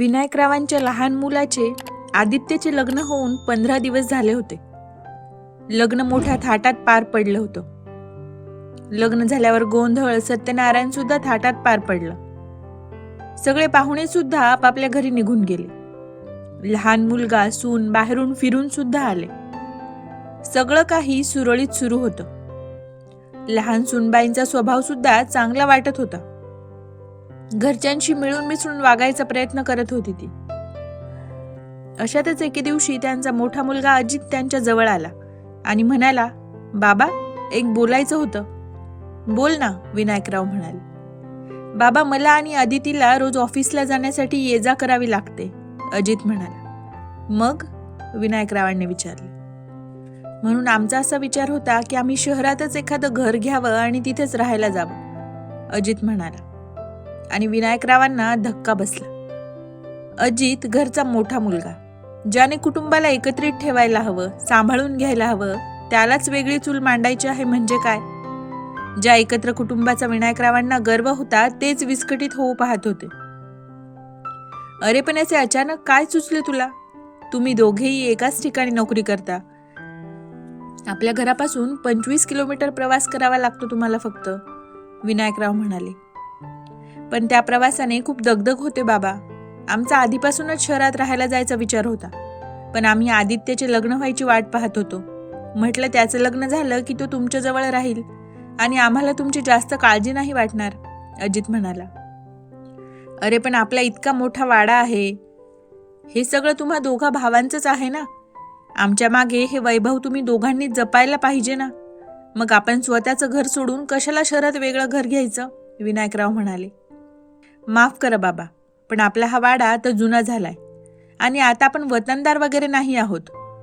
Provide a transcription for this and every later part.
विनायकरावांच्या लहान मुलाचे आदित्यचे लग्न होऊन पंधरा दिवस झाले होते. लग्न मोठ्या थाटात पार पडलं होतं. लग्न झाल्यावर गोंधळ सत्यनारायण सुद्धा थाटात पार पडलं. सगळे पाहुणे सुद्धा आपापल्या घरी निघून गेले. लहान मुलगा सून बाहेरून फिरून सुद्धा आले. सगळं काही सुरळीत सुरू होतं. लहान सुनबाईंचा स्वभाव सुद्धा चांगला वाटत होता. घरच्यांशी मिळून मिसळून वागायचा प्रयत्न करत होती ती. अशातच एके दिवशी त्यांचा मोठा मुलगा अजित त्यांच्या जवळ आला आणि म्हणाला बाबा एक बोलायचं होतं. बोल ना विनायकराव म्हणाले. बाबा मला आणि अदितीला रोज ऑफिसला जाण्यासाठी ये जा करावी लागते अजित म्हणाला. मग? विनायकरावांनी विचारले. म्हणून आमचा असा विचार होता की आम्ही शहरातच एखादं घर घ्यावं आणि तिथेच राहायला जावं अजित म्हणाला. आणि विनायकरावांना धक्का बसला. अजित घरचा मोठा मुलगा ज्याने कुटुंबाला एकत्रित ठेवायला हवं सांभाळून घ्यायला हवं त्यालाच वेगळी चूल मांडायची आहे म्हणजे काय? ज्या एकत्र कुटुंबाचा विनायकरावांना गर्व होता तेच विस्कटीत होऊ पाहत होते. अरे पण असे अचानक काय सुचले तुला? तुम्ही दोघेही एकाच ठिकाणी नोकरी करता. आपल्या घरापासून पंचवीस किलोमीटर प्रवास करावा लागतो तुम्हाला फक्त विनायकराव म्हणाले. पण त्या प्रवासाने खूप दगदग होते बाबा. आमचा आधीपासूनच शहरात राहायला जायचा विचार होता. पण आम्ही आदित्यचे लग्न व्हायची वाट पाहत होतो. म्हटलं त्याचं लग्न झालं की तो तुमच्याजवळ राहील आणि आम्हाला तुमची जास्त काळजी नाही वाटणार अजित म्हणाला. अरे पण आपला इतका मोठा वाडा आहे. हे सगळं तुम्हा दोघा भावांचंच आहे ना? आमच्या मागे हे वैभव तुम्ही दोघांनी जपायला पाहिजे ना? मग आपण स्वतःचं घर सोडून कशाला शहरात वेगळं घर घ्यायचं? विनायकराव म्हणाले. माफ करा बाबा पण आपला हा वाडा आता जुना झालाय. आणि आता आपण वतनदार वगैरे नाही आहोत.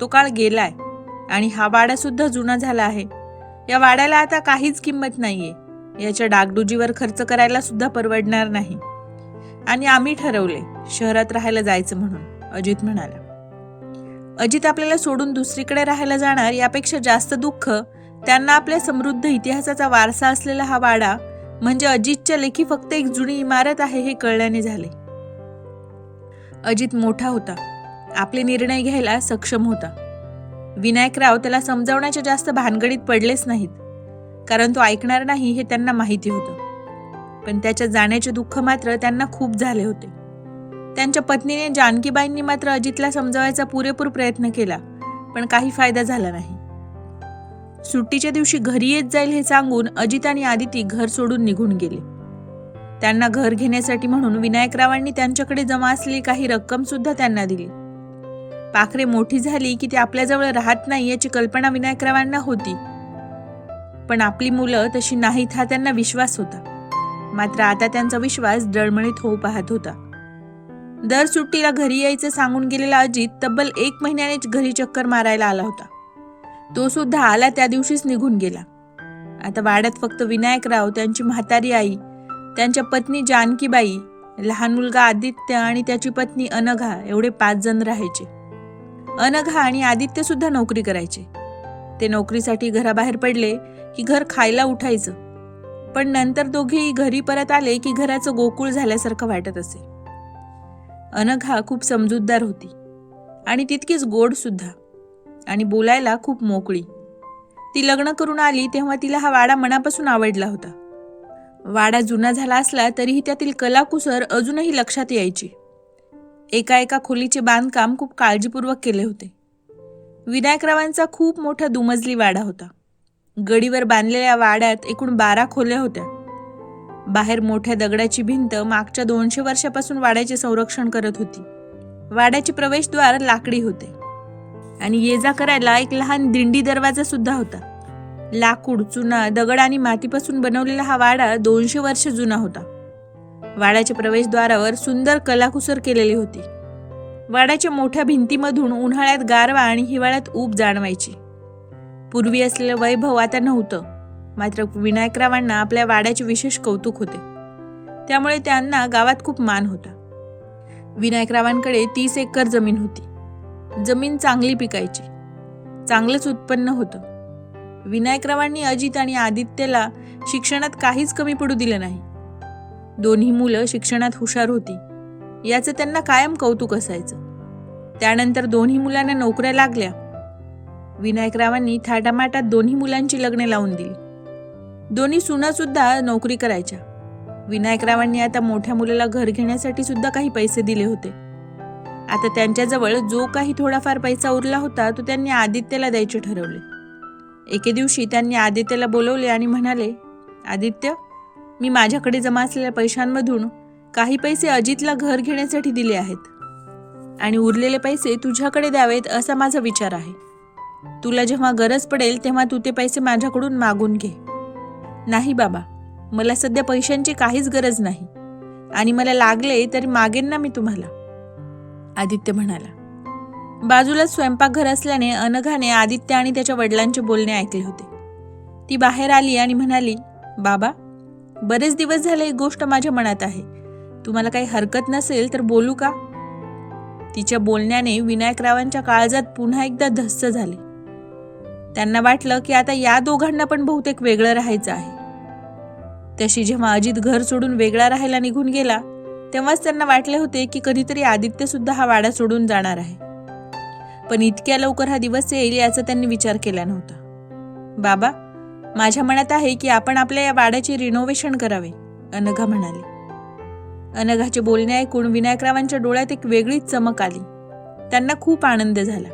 तो काळ गेलाय. आणि हा वाडा सुद्धा जुना झाला आहे. या वाड्याला आता काहीच किंमत नाहीये. याच्या डागडुजीवर खर्च करायला सुद्धा परवडणार नाही. आणि आम्ही ठरवले शहरात राहायला जायचं म्हणून अजित म्हणाला. अजित आपल्याला सोडून दुसरीकडे राहायला जाणार यापेक्षा जास्त दुःख त्यांना आपल्या समृद्ध इतिहासाचा वारसा असलेला हा वाडा म्हणजे अजितच्या लेखी फक्त एक जुनी इमारत आहे हे कळल्याने झाले. अजित मोठा होता. आपले निर्णय घ्यायला सक्षम होता. विनायकराव त्याला समजावण्याच्या जास्त भानगडीत पडलेच नाहीत. कारण तो ऐकणार नाही हे त्यांना माहिती होतं. पण त्याच्या जाण्याचे दुःख मात्र त्यांना खूप झाले होते. त्यांच्या पत्नीने जानकीबाईंनी मात्र अजितला समजावायचा पुरेपूर प्रयत्न केला पण काही फायदा झाला नाही. सुट्टीच्या दिवशी घरी येत जाईल हे सांगून अजित आणि आदिती घर सोडून निघून गेले. त्यांना घर घेण्यासाठी म्हणून विनायकरावांनी त्यांच्याकडे जमा असलेली काही रक्कम सुद्धा त्यांना दिली. पाखरे मोठी झाली की ती आपल्याजवळ राहत नाही याची कल्पना विनायकरावांना होती. पण आपली मुलं तशी नाहीत हा त्यांना विश्वास होता. मात्र आता त्यांचा विश्वास डळमळीत होऊ पाहत होता. दर सुट्टीला घरी यायचं सांगून गेलेला अजित तब्बल एक महिन्याने घरी चक्कर मारायला आला होता. तो सुद्धा आला त्या दिवशीच निघून गेला. आता वाड्यात फक्त विनायकराव त्यांची म्हातारी आई त्यांच्या पत्नी जानकीबाई लहान मुलगा आदित्य आणि त्याची पत्नी अनघा एवढे पाच जण राहायचे. अनघा आणि आदित्य सुद्धा नोकरी करायचे. ते नोकरीसाठी घराबाहेर पडले की घर खायला उठायचं. पण नंतर दोघेही घरी परत आले की घराचं गोकुळ झाल्यासारखं वाटत असे. अनघा खूप समजूतदार होती आणि तितकीच गोड सुद्धा. आणि बोलायला खूप मोकळी. ती लग्न करून आली तेव्हा तिला हा वाडा मनापासून आवडला होता. वाडा जुना झाला असला तरीही त्यातील कलाकुसर अजूनही लक्षात यायची. एका एका खोलीचे बांधकाम खूप काळजीपूर्वक केले होते. विनायकरावांचा खूप मोठा दुमजली वाडा होता. गडीवर बांधलेल्या वाड्यात एकूण बारा खोल्या होत्या. बाहेर मोठ्या दगडाची भिंत मागच्या दोनशे वर्षापासून वाड्याचे संरक्षण करत होती. वाड्याचे प्रवेशद्वार लाकडी होते. आणि ये जा करायला एक लहान दिंडी दरवाजा सुद्धा होता. लाकूड चुना दगड आणि मातीपासून बनवलेला हा वाडा दोनशे वर्ष जुना होता. वाड्याच्या प्रवेशद्वारावर सुंदर कलाकुसर केलेली होती. वाड्याच्या मोठ्या भिंतीमधून उन्हाळ्यात गारवा आणि हिवाळ्यात ऊब जाणवायची. पूर्वी असलेलं वैभव आता नव्हतं मात्र विनायकरावांना आपल्या वाड्याचे विशेष कौतुक होते. त्यामुळे त्यांना गावात खूप मान होता. विनायकरावांकडे तीस एकर जमीन होती. जमीन चांगली पिकायची. चांगलंच उत्पन्न होतं. विनायकरावांनी अजित आणि आदित्यला शिक्षणात काहीच कमी पडू दिलं नाही. दोन्ही मुलं शिक्षणात हुशार होती. याचं त्यांना कायम कौतुक असायचं. त्यानंतर दोन्ही मुलांना नोकऱ्या लागल्या. विनायकरावांनी थाटामाटात दोन्ही मुलांची लग्ने लावून दिली. दोन्ही सुनासुद्धा नोकरी करायच्या. विनायकरावांनी आता मोठ्या मुलाला घर घेण्यासाठी सुद्धा काही पैसे दिले होते. आता त्यांच्याजवळ जो काही थोडाफार पैसा उरला होता तो त्यांनी आदित्यला द्यायचे ठरवले. एके दिवशी त्यांनी आदित्यला बोलवले आणि म्हणाले आदित्य मी माझ्याकडे जमा असलेल्या पैशांमधून काही पैसे अजितला घर घेण्यासाठी दिले आहेत आणि उरलेले पैसे तुझ्याकडे द्यावेत असा माझा विचार आहे. तुला जेव्हा गरज पडेल तेव्हा तू ते पैसे माझ्याकडून मागून घे. नाही बाबा मला सध्या पैशांची काहीच गरज नाही आणि मला लागले तरी मागेन ना मी तुम्हाला. आदित्य म्हणाला. बाजूला स्वयंपाकघर असल्याने अनघाने आदित्य आणि त्याच्या वडिलांचे बोलणे ऐकले होते. ती बाहेर आली आणि म्हणाली बाबा बरेच दिवस झाले एक गोष्ट माझ्या मनात आहे. तुम्हाला काही हरकत नसेल तर बोलू का? तिच्या बोलण्याने विनायकरावांच्या काळजात पुन्हा एकदा धस्स झाले. त्यांना वाटलं की आता या दोघांना पण बहुतेक वेगळं राहायचं आहे. तशी जेव्हा अजित घर सोडून वेगळा राहायला निघून गेला तेव्हाच त्यांना वाटले होते की कधीतरी आदित्य सुद्धा हा वाडा सोडून जाणार आहे. पण इतक्या लवकर हा दिवस येईल याचा त्यांनी विचार केला नव्हता. बाबा माझ्या मनात आहे की आपण आपल्या या वाड्याचे रिनोव्हेशन करावे अनघा म्हणाली. अनघाचे बोलणे ऐकून विनायकरावांच्या डोळ्यात एक वेगळीच चमक आली. त्यांना खूप आनंद झाला.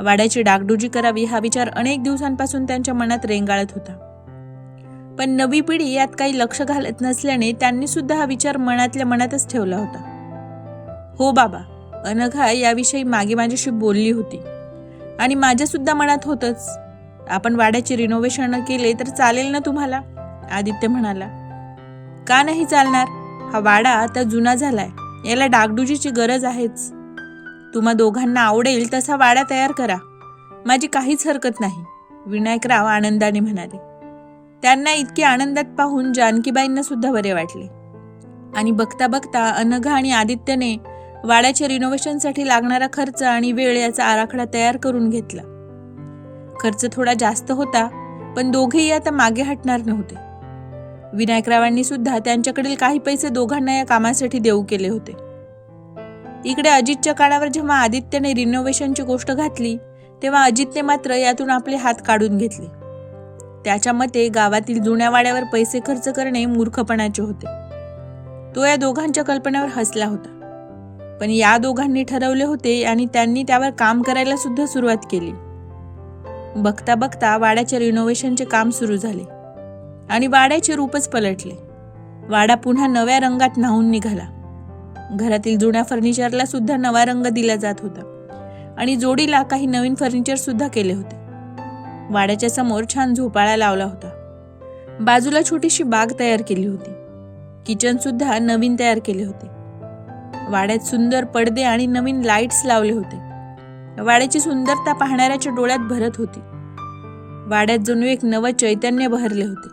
वाड्याची डागडुजी करावी हा विचार अनेक दिवसांपासून त्यांच्या मनात रेंगाळत होता. पण नवी पिढी यात काही लक्ष घालत नसल्याने त्यांनी सुद्धा हा विचार मनातल्या मनातच ठेवला होता. हो बाबा अनघा याविषयी मागे माझ्याशी बोलली होती. आणि माझ्यासुद्धा मनात होतंच. आपण वाड्याचे रिनोव्हेशन केले तर चालेल ना तुम्हाला? आदित्य म्हणाला. का नाही चालणार? हा वाडा आता जुना झालाय. याला डागडुजीची गरज आहेच. तुम्हा दोघांना आवडेल तसा वाडा तयार करा. माझी काहीच हरकत नाही. विनायकराव आनंदाने म्हणाले. त्यांना इतके आनंदात पाहून जानकीबाईंना सुद्धा बरे वाटले. आणि बघता बघता अनघा आणि आदित्यने वाड्याच्या रिनोव्हेशनसाठी लागणारा खर्च आणि वेळ याचा आराखडा तयार करून घेतला. खर्च थोडा जास्त होता पण दोघेही आता मागे हटणार नव्हते. विनायकरावांनी सुद्धा त्यांच्याकडील काही पैसे दोघांना या कामासाठी देऊ केले होते. इकडे अजितच्या काळावर जेव्हा आदित्यने रिनोव्हेशनची गोष्ट घातली तेव्हा अजितने मात्र यातून आपले हात काढून घेतले. त्याच्या मते गावातील जुन्या वाड्यावर पैसे खर्च करणे मूर्खपणाचे होते. तो या दोघांच्या कल्पनेवर हसला होता. पण या दोघांनी ठरवले होते आणि त्यांनी त्यावर काम करायला सुद्धा सुरुवात केली. बघता बघता वाड्याच्या रिनोव्हेशनचे काम सुरू झाले. आणि वाड्याचे रूपच पलटले. वाडा पुन्हा नव्या रंगात न्हावून निघाला. घरातील जुन्या फर्निचरला सुद्धा नवा रंग दिला जात होता. आणि जोडीला काही नवीन फर्निचर सुद्धा केले होते. वाड्याच्या समोर छान झोपाळा लावला होता. बाजूला छोटीशी बाग तयार केली होती. किचन सुद्धा नवीन तयार केले होते. वाड्यात सुंदर पडदे आणि नवीन लाईट्स लावले होते. वाड्याची सुंदरता पाहणाऱ्याच्या डोळ्यात भरत होती. वाड्यात जणू एक नवं चैतन्य बहरले होते.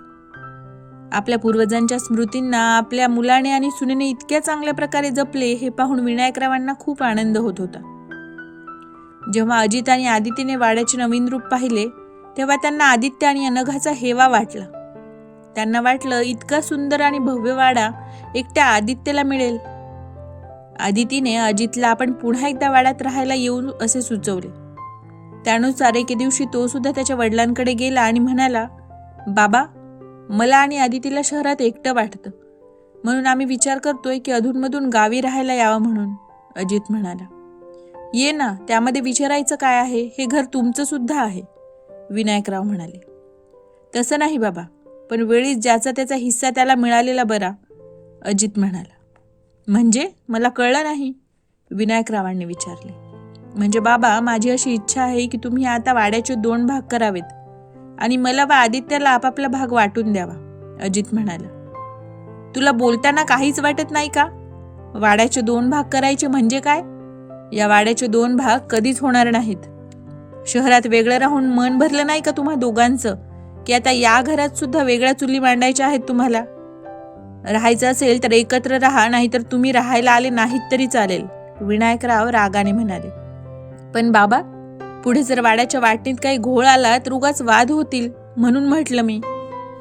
आपल्या पूर्वजांच्या स्मृतींना आपल्या मुलाने आणि सुनेने इतक्या चांगल्या प्रकारे जपले हे पाहून विनायकरावांना खूप आनंद होत होता. जेव्हा अजित आणि आदितीने वाड्याचे नवीन रूप पाहिले तेव्हा त्यांना आदित्य आणि अनघाचा हेवा वाटला. त्यांना वाटलं इतका सुंदर आणि भव्य वाडा एकट्या आदित्यला मिळेल. आदितीने अजितला आपण पुन्हा एकदा वाड्यात राहायला येऊ असे सुचवले. त्यानुसार एके दिवशी तो सुद्धा त्याच्या वडिलांकडे गेला आणि म्हणाला बाबा मला आणि आदितीला शहरात एकटं वाटतं. म्हणून आम्ही विचार करतोय की अधूनमधून गावी राहायला यावं म्हणून अजित म्हणाला. ये ना त्यामध्ये विचारायचं काय आहे? हे घर तुमचं सुद्धा आहे. विनायकराव म्हणाले तसं नाही बाबा पण वेळीच ज्याचा त्याचा हिस्सा त्याला मिळालेला बरा. अजित म्हणाला म्हणजे? मला कळलं नाही. विनायकरावांनी विचारले म्हणजे बाबा माझी अशी इच्छा आहे की तुम्ही आता वाड्याचे दोन भाग करावेत आणि मला व आदित्याला आपापला भाग वाटून द्यावा. अजित म्हणाला तुला बोलताना काहीच वाटत नाही का? वाड्याचे दोन भाग करायचे म्हणजे काय? या वाड्याचे दोन भाग कधीच होणार नाहीत. शहरात वेगळं राहून मन भरलं नाही का तुम्हा दोघांचं? की आता या घरात सुद्धा वेगळ्या चुली मांडायच्या आहेत तुम्हाला? राहायचं असेल तर एकत्र राहा नाहीतर तुम्ही राहायला आले नाहीत तरी चालेल विनायकराव रागाने म्हणाले. पण बाबा पुढे जर वाड्याच्या वाटणीत काही घोळ आला तर उगाच वाद होतील म्हणून म्हटलं मी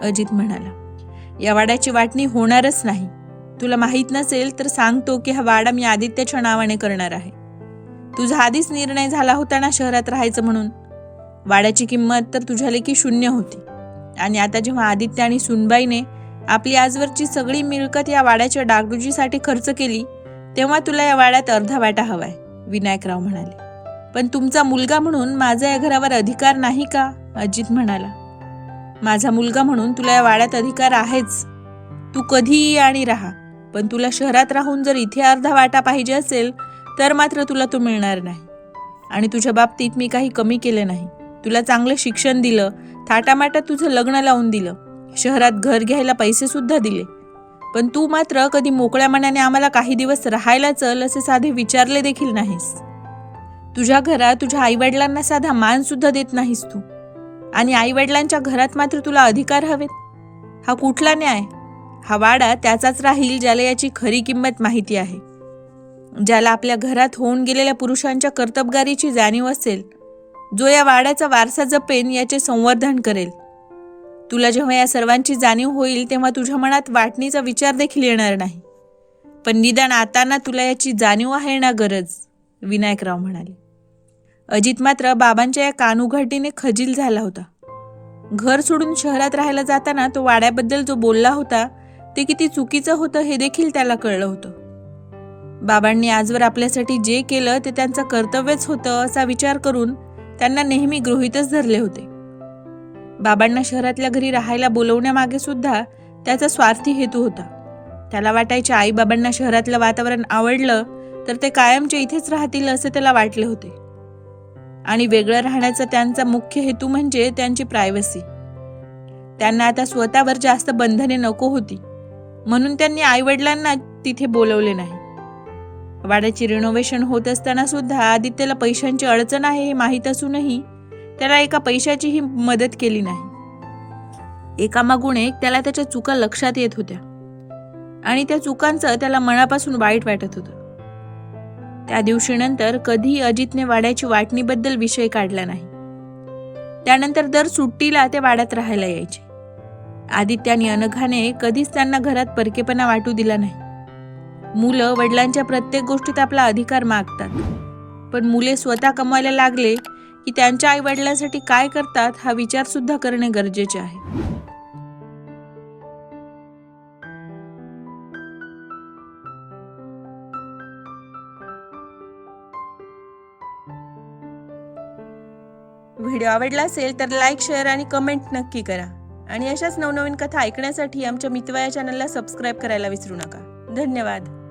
अजित म्हणाला. या वाड्याची वाटणी होणारच नाही. तुला माहीत नसेल तर सांगतो की हा वाडा मी आदित्याच्या नावाने करणार आहे. तुझा आधीच निर्णय झाला होता ना शहरात राहायचं म्हणून? वाड्याची किंमत तर तुझ्या लेखी शून्य होती. आणि आता जेव्हा आदित्य आणि सुनबाईने आपली आजवरची सगळी मिळकत या वाड्याच्या डागडुजीसाठी खर्च केली तेव्हा तुला या वाड्यात अर्धा वाटा हवाय विनायकराव म्हणाले. पण तुमचा मुलगा म्हणून माझा या घरावर अधिकार नाही का? अजित म्हणाला. माझा मुलगा म्हणून तुला या वाड्यात अधिकार आहेच. तू कधीही आणि राहा पण तुला शहरात राहून जर इथे अर्धा वाटा पाहिजे असेल तर मात्र तुला तो मिळणार नाही. आणि तुझ्या बाबतीत मी काही कमी केलं नाही. तुला चांगलं शिक्षण दिलं थाटामाटात तुझं लग्न लावून दिलं शहरात घर घ्यायला पैसे सुद्धा दिले. पण तू मात्र कधी मोकळ्या मनाने आम्हाला काही दिवस राहायला चल असे साधे विचारले देखील नाहीस. तुझ्या घरात तुझ्या आईवडिलांना साधा मान सुद्धा देत नाहीस तू. आणि आईवडिलांच्या घरात मात्र तुला अधिकार हवेत. हा कुठला न्याय? हा वाडा त्याचाच राहील ज्याला याची खरी किंमत माहिती आहे. ज्याला आपल्या घरात होऊन गेलेल्या पुरुषांच्या कर्तबगारीची जाणीव असेल जो या वाड्याचा वारसा जपेन याचे संवर्धन करेल. तुला जेव्हा या सर्वांची जाणीव होईल तेव्हा तुझ्या मनात वाटणीचा विचार देखील येणार नाही. पण निदान आता ना तुला याची जाणीव आहे ना गरज? विनायकराव म्हणाले. अजित मात्र बाबांच्या या कानुघाटीने खजील झाला होता. घर सोडून शहरात राहायला जाताना तो वाड्याबद्दल जो बोलला होता ते किती चुकीचं होतं हे देखील त्याला कळलं होतं. बाबांनी आजवर आपल्यासाठी जे केलं ते त्यांचं कर्तव्यच होतं असा विचार करून त्यांना नेहमी गृहितच धरले होते. बाबांना शहरातल्या घरी राहायला बोलवण्यामागे सुद्धा त्याचा स्वार्थी हेतू होता. त्याला वाटायचे आई बाबांना शहरातलं वातावरण आवडलं तर ते कायमचे इथेच राहतील असे त्याला वाटले होते. आणि वेगळं राहण्याचा त्यांचा मुख्य हेतू म्हणजे त्यांची प्रायव्हसी. त्यांना आता स्वतःवर जास्त बंधने नको होती. म्हणून त्यांनी आईवडिलांना तिथे बोलवले नाही. वाड्याची रिनोव्हेशन होत असताना सुद्धा आदित्यला पैशांची अडचण आहे हे माहीत असूनही त्याला एका पैशाचीही मदत केली नाही. एकामागून एक त्याला त्याच्या चुका लक्षात येत होत्या. आणि त्या चुकांचं त्याला मनापासून वाईट वाटत होतं. त्या दिवशीनंतर कधी अजितने वाड्याची वाटणीबद्दल विषय काढला नाही. त्यानंतर दर सुट्टीला ते वाड्यात राहायला यायचे. आदित्य आणि अनघाने कधीच त्यांना घरात परकेपणा वाटू दिला नाही. मुलं वडिलांच्या प्रत्येक गोष्टीत आपला अधिकार मागतात. पण मुले स्वतः कमवायला लागले की त्यांच्या आई वडिलांसाठी काय करतात हा विचार सुद्धा करणे गरजेचे आहे. व्हिडिओ आवडला असेल तर लाईक शेअर आणि कमेंट नक्की करा. आणि अशाच नवनवीन कथा ऐकण्यासाठी आमच्या मितवाया चॅनलला सबस्क्राईब करायला विसरू नका. धन्यवाद.